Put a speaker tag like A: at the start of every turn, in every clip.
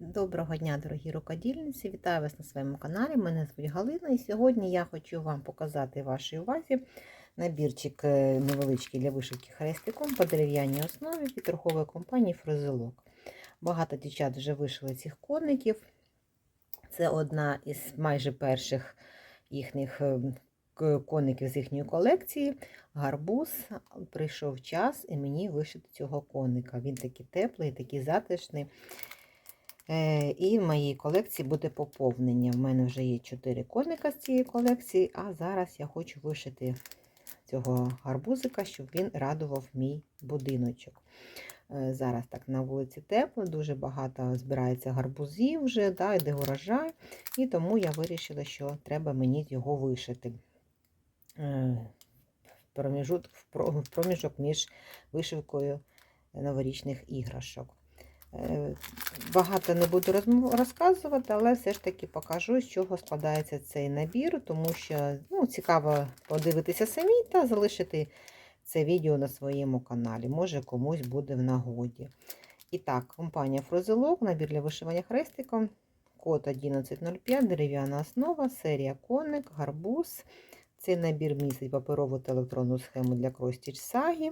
A: Доброго дня, дорогі рукодільниці! Вітаю вас на своєму каналі. Мене звуть Галина, і сьогодні я хочу вам показати вашій увазі набірчик е, невеличкий для вишивки хрестиком по дерев'яній основі від торгової компанії Фрозелок. Багато дівчат вже вишили цих коників. Це одна із майже перших їхніх е, коників з їхньої колекції. Гарбуз. Прийшов час і мені вишити цього коника. Він такий теплий, такий затишний. Е, І в моїй колекції буде поповнення. В мене вже є 4 коника з цієї колекції, а зараз я хочу вишити цього гарбузика, щоб він радував мій будиночок. Е, Зараз так на вулиці тепло, дуже багато збирається гарбузів вже, да, йде урожай, і тому я вирішила, що треба мені його вишити. Е, в проміжут- в про- в проміжок між вишивкою новорічних іграшок. Багато не буду розказувати, але все ж таки покажу, з чого складається цей набір, тому що ну, цікаво подивитися самі та залишити це відео на своєму каналі. Може комусь буде в нагоді. І так, компанія Фрозелок, набір для вишивання хрестиком, код 1105, дерев'яна основа, серія коник, гарбуз. Цей набір містить паперову та електронну схему для кростіч саги,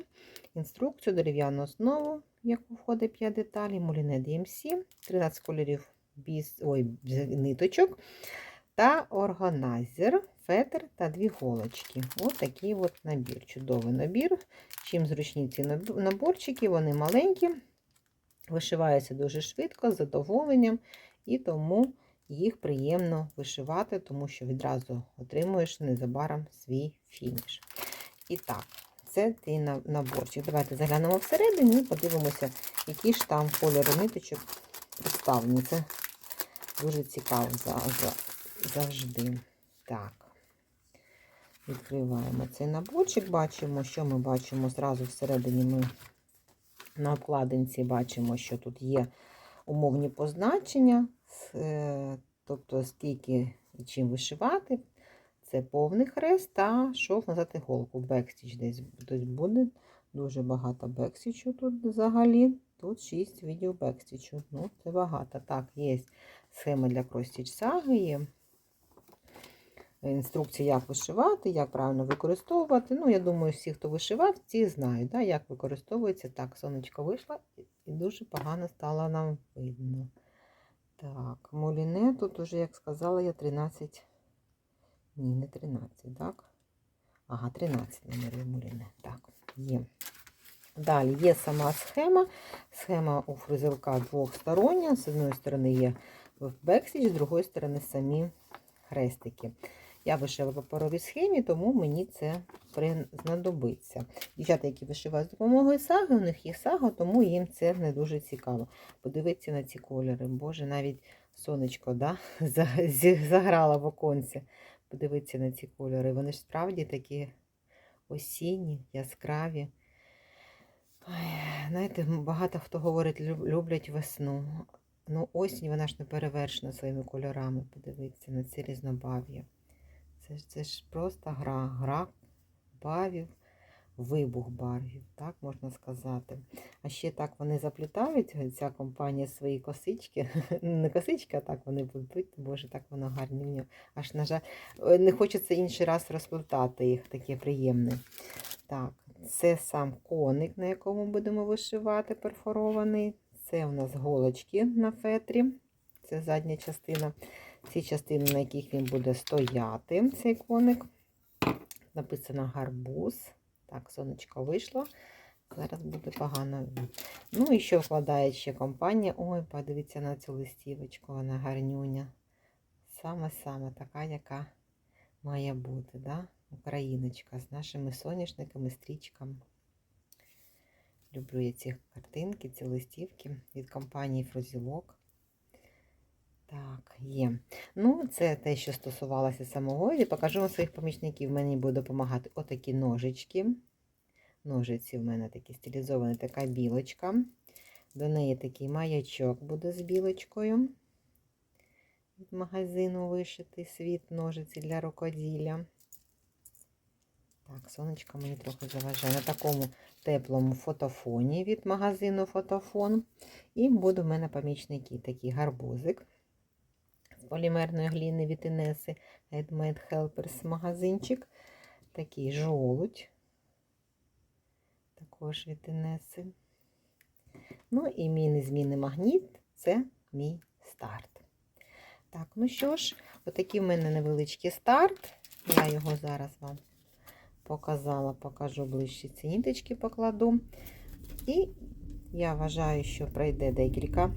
A: інструкцію, дерев'яну основу, в яку входить 5 деталей, муліне DMC, 13 кольорів біз, ой, ниточок та органайзер, фетр та дві голочки. Ось такий от набір. Чудовий набір. Чим зручні ці наборчики, вони маленькі, вишиваються дуже швидко, з задоволенням, і тому їх приємно вишивати, тому що відразу отримуєш незабаром свій фініш. І так, це на- наборчик. Давайте заглянемо всередину і подивимося, які ж там кольори ниточок представлені. Це дуже цікаво за, за, завжди. Так. Відкриваємо цей наборчик, бачимо, що ми бачимо зразу всередині. Ми на обкладинці бачимо, що тут є умовні позначення, тобто скільки і чим вишивати. Це повний хрест та шов назад іголку. Бекстіч десь буде. Дуже багато бекстічу тут взагалі. Тут 6 відео бекстічу. Ну, це багато. Так, є схема для кростіч саги, є інструкція, як вишивати, як правильно використовувати. Ну, я думаю, всі, хто вишивав, ті знають, да, як використовується. Так, сонечко вийшло і дуже погано стало нам видно. Так, моліне тут уже, як сказала, я 13. Ні, не 13, так? Ага, 13 номерів муліне. Так, є. Далі є сама схема. Схема у фризелка двохстороння. З однієї сторони є бексіч, з другої сторони самі хрестики. Я вишила в паперовій схемі, тому мені це знадобиться. Дівчата, які вишивають з допомогою саги, у них є сага, тому їм це не дуже цікаво. Подивіться на ці кольори. Боже, навіть сонечко да? за- заграло в оконці. Подивіться на ці кольори. Вони ж справді такі осінні, яскраві. Знаєте, багато хто говорить, люб- люблять весну. Ну, осінь вона ж не перевершена своїми кольорами. Подивіться на ці різнобав'я. Це ж, це ж просто гра, гра барвів, вибух барвів, так можна сказати. А ще так вони заплітають, е, ця компанія свої косички. Не косички, а так вони плетуть. Боже, так воно гарні. Аж, на жаль, е, не хочеться інший раз розплетати їх, таке приємне. Так, це сам коник, на якому будемо вишивати перфорований. Це у нас голочки на фетрі. Це задня частина. Ці частини, на яких він буде стояти, цей коник. Написано гарбуз. Так, сонечко вийшло. Зараз буде погано. Ну і що вкладає ще компанія. Ой, подивіться на цю листівочку, вона гарнюня. Саме-саме така, яка має бути, да? Україночка з нашими соняшниками, стрічками. Люблю я ці картинки, ці листівки від компанії Фрозілок. Так, є. Ну, це те, що стосувалося самого. І покажу вам своїх помічників. Мені буде допомагати отакі ножички. Ножиці в мене такі стилізовані, така білочка. До неї такий маячок буде з білочкою. Від магазину вишитий світ ножиці для рукоділля. Так, сонечко мені трохи заважає на такому теплому фотофоні від магазину Фотофон. І буде в мене помічники такий гарбузик полімерної гліни від Інеси Handmade Helpers магазинчик. Такий жолудь. Також від Інеси. Ну і мій незмінний магніт це мій старт. Так, ну що ж, отакий в мене невеличкий старт. Я його зараз вам показала, покажу ближче ці ниточки покладу. І я вважаю, що пройде декілька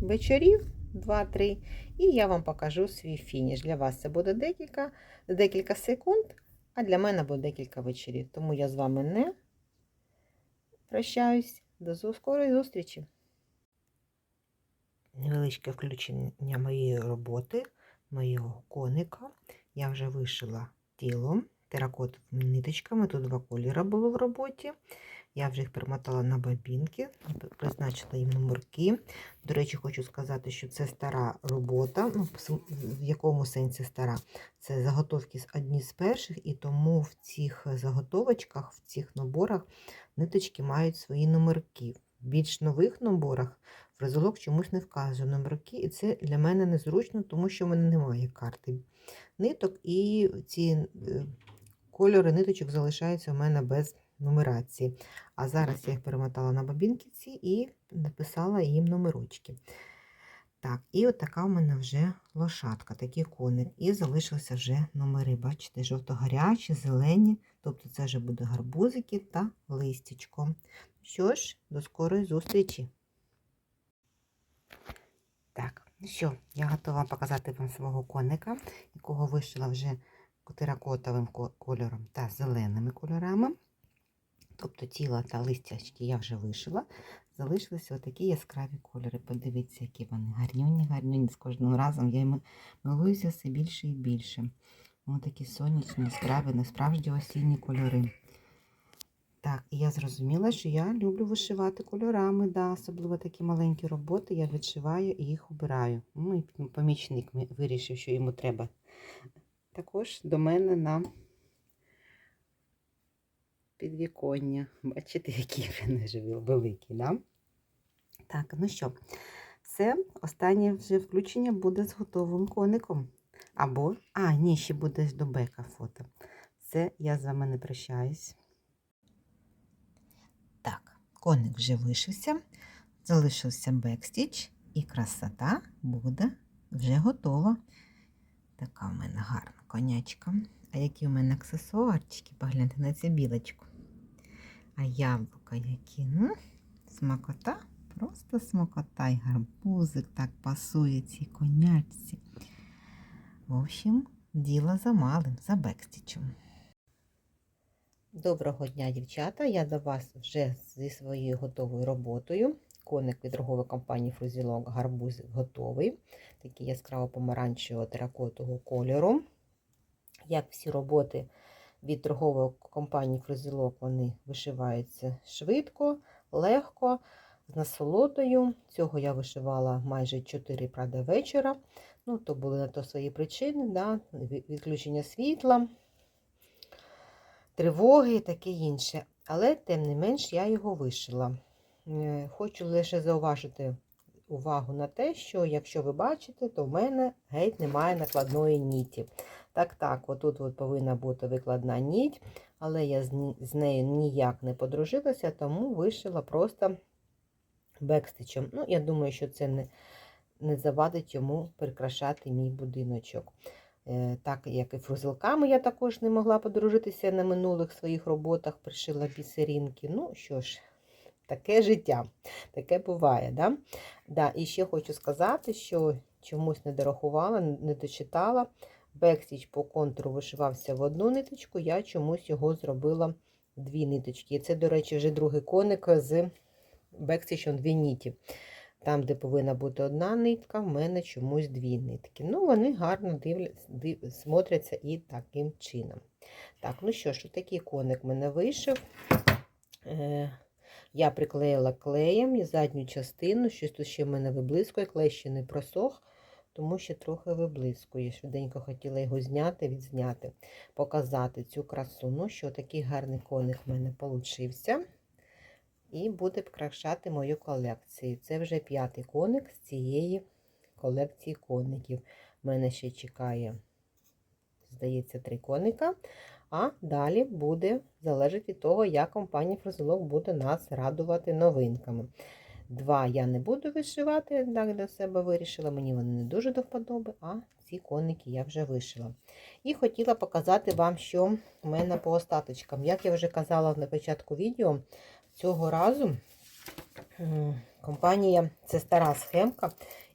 A: вечорів, 2-3, і я вам покажу свій фініш. Для вас це буде декілька, декілька секунд, а для мене буде декілька вечорів. Тому я з вами не прощаюсь. До скорої зустрічі! Невеличке включення моєї роботи, моєго коника. Я вже вишила тіло теракотовими ниточками. Тут два кольори було в роботі. Я вже їх примотала на бабінки, призначила їм номерки. До речі, хочу сказати, що це стара робота. Ну, в якому сенсі стара? Це заготовки одні з перших, і тому в цих заготовочках, в цих наборах ниточки мають свої номерки. В більш нових наборах фрезолог чомусь не вказує номерки, і це для мене незручно, тому що в мене немає карти ниток, і ці кольори ниточок залишаються у мене без нумерації. А зараз я їх перемотала на бабінківці і написала їм номерочки. Так, і от така у мене вже лошадка, такий коник. І залишилися вже номери. Бачите, жовто-гарячі, зелені, тобто це вже буде гарбузики та листячко. Що ж, до скорої зустрічі! Так, ну що, я готова показати вам свого коника, якого вишила вже теракотовим кольором та зеленими кольорами. Тобто тіла та листячки я вже вишила. Залишилися отакі яскраві кольори. Подивіться, які вони гарнюні, гарнюні. З кожним разом я їм милуюся все більше і більше. Ось такі сонячні, яскраві, насправді осінні кольори. Так, і я зрозуміла, що я люблю вишивати кольорами, да, особливо такі маленькі роботи, я відшиваю і їх обираю. Ну, і помічник вирішив, що йому треба. Також до мене на підвіконня. Бачите, вони живі, великі, да? Так, ну що, все, останнє вже включення буде з готовим коником. Або, а, ні, ще буде до бека фото. Все, я з вами не прощаюсь. Так, коник вже вишився, залишився бекстіч, і красота буде вже готова. Така в мене гарна конячка. А які у мене аксесуарчики, погляньте на цю білочку. А яблука які, ну, смакота, просто смакота і гарбузик так пасує цій конячці. В общем, діло за малим, за бекстічем. Доброго дня, дівчата! Я до вас вже зі своєю готовою роботою. Коник від торгової компанії Фрузілок гарбузик готовий. Такий яскраво помаранчевого теракотового кольору. Як всі роботи від торгової компанії Фрузілок, вони вишиваються швидко, легко, з насолодою. Цього я вишивала майже 4 правда, вечора. Ну, то були на то свої причини, да? відключення світла, тривоги і таке інше. Але, тим не менш, я його вишила. Е, хочу лише зауважити увагу на те, що, якщо ви бачите, то в мене геть немає накладної ніті. Так, так, отут от повинна бути викладна ніть, але я з нею ніяк не подружилася, тому вишила просто бекстичем. Ну, я думаю, що це не не завадить йому прикрашати мій будиночок. Е, так, як і фрузелками я також не могла подружитися на минулих своїх роботах, пришила бісерінки. Ну що ж, таке життя, таке буває. Да? Да, І ще хочу сказати, що чомусь не дорахувала, не дочитала. Бекстіч по контуру вишивався в одну ниточку, я чомусь його зробила дві ниточки. І це, до речі, вже другий коник з бекстічем дві ніті. Там, де повинна бути одна нитка, в мене чомусь дві нитки. Ну, вони гарно дивляться, див, смотряться і таким чином. Так, ну що ж, такий коник мене вийшов. Е, Я приклеїла клеєм задню частину, щось тут ще в мене виблискує, клей ще не просох. Тому що трохи виблискує. Швиденько хотіла його зняти, відзняти, показати цю красу. Ну що, такий гарний коник в мене получився. І буде прикрашати мою колекцію. Це вже п'ятий коник з цієї колекції коників. У мене ще чекає, здається, три коника. А далі буде залежить від того, як компанія Фрозелок буде нас радувати новинками. Два я не буду вишивати, так для себе вирішила. Мені вони не дуже до вподоби, а ці коники я вже вишила. І хотіла показати вам, що в мене по остаточкам. Як я вже казала на початку відео, цього разу компанія, це стара схемка,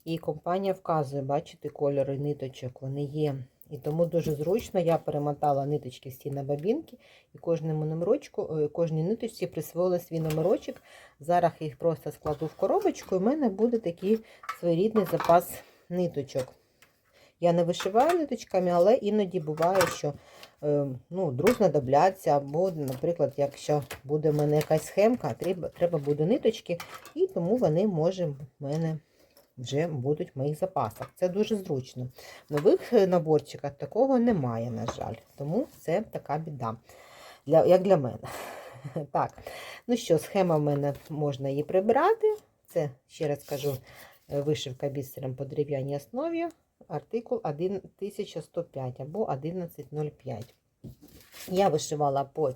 A: і компанія вказує, бачите, кольори ниточок, вони є. І тому дуже зручно я перемотала ниточки всі на бабінки, і кожному номерочку, е, кожній ниточці присвоїла свій номерочок. Зараз їх просто складу в коробочку, і в мене буде такий своєрідний запас ниточок. Я не вишиваю ниточками, але іноді буває, що е, ну, друг знадобляться, або, наприклад, якщо буде в мене якась схемка, треба, треба буде ниточки, і тому вони може в мене вже будуть в моїх запасах. Це дуже зручно. Нових е, наборчиках такого немає, на жаль. Тому це така біда, для, як для мене. Так, ну що, схема в мене можна її прибирати. Це, ще раз кажу, е, вишивка бісером по дерев'яній основі, артикул 1105 або 1105. Я вишивала по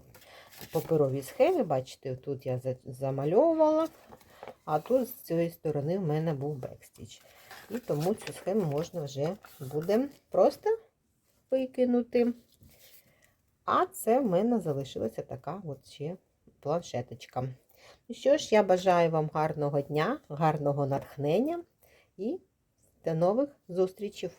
A: паперовій схемі, бачите, тут я замальовувала, а тут з цієї сторони в мене був бекстіч. І тому цю схему можна вже буде просто викинути. А це в мене залишилася така от ще планшеточка. Ну що ж, я бажаю вам гарного дня, гарного натхнення і до нових зустрічей!